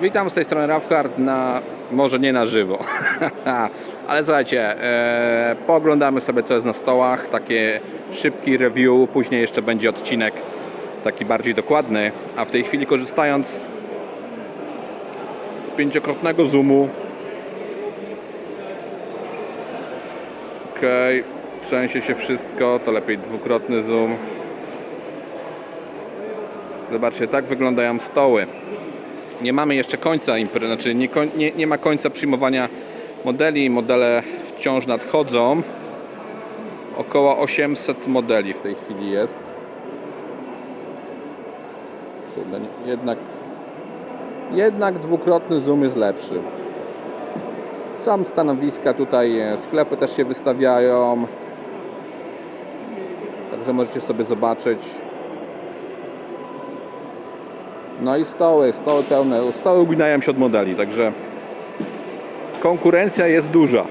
Witam z tej strony Rafhard na, może nie na żywo, ale słuchajcie, e, pooglądamy sobie co jest na stołach, takie szybki review, później jeszcze będzie odcinek taki bardziej dokładny, a w tej chwili korzystając z pięciokrotnego zoomu Okej, trzęsie się wszystko, to lepiej dwukrotny zoom. Zobaczcie, tak wyglądają stoły. Nie mamy jeszcze końca imprezy, znaczy nie, nie, nie ma końca przyjmowania modeli. Modele wciąż nadchodzą. Około 800 modeli w tej chwili jest. Kurde, jednak, jednak dwukrotny zoom jest lepszy. Są stanowiska tutaj, e, sklepy też się wystawiają. Także możecie sobie zobaczyć. No i stoły, stoły pełne. Stoły uginają się od modeli, także konkurencja jest duża.